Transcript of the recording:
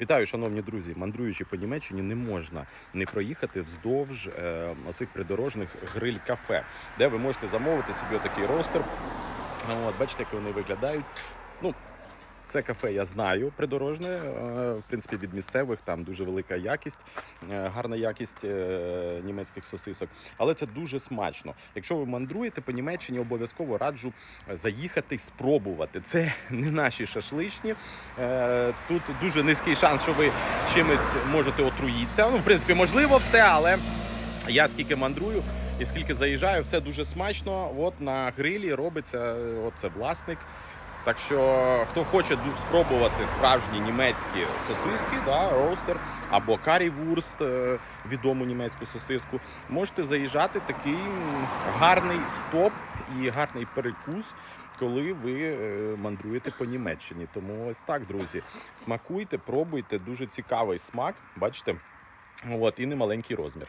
Вітаю, шановні друзі. Мандруючи по Німеччині, не можна не проїхати вздовж е, оцих придорожних гриль-кафе, де ви можете замовити собі отакий ростер. От, бачите, як вони виглядають. Ну, це кафе я знаю придорожне. е, В принципі, від місцевих там дуже велика якість, е, гарна якість е, німецьких сосисок. Але це дуже смачно. Якщо ви мандруєте по Німеччині, обов'язково раджу заїхати спробувати. Це не наші шашличні. Тут дуже низький шанс, що ви чимось можете отруїтися. Ну, в принципі, можливо, все, але я скільки мандрую і скільки заїжджаю, все дуже смачно. От на грилі робиться, от власник. Так що, хто хоче спробувати справжні німецькі сосиски, да, роустер або карівурст, е, відому німецьку сосиску, можете заїжджати такий гарний стоп і гарний перекус, коли ви е, мандруєте по Німеччині. Тому ось так, друзі, смакуйте, пробуйте. Дуже цікавий смак, бачите, от і немаленький розмір.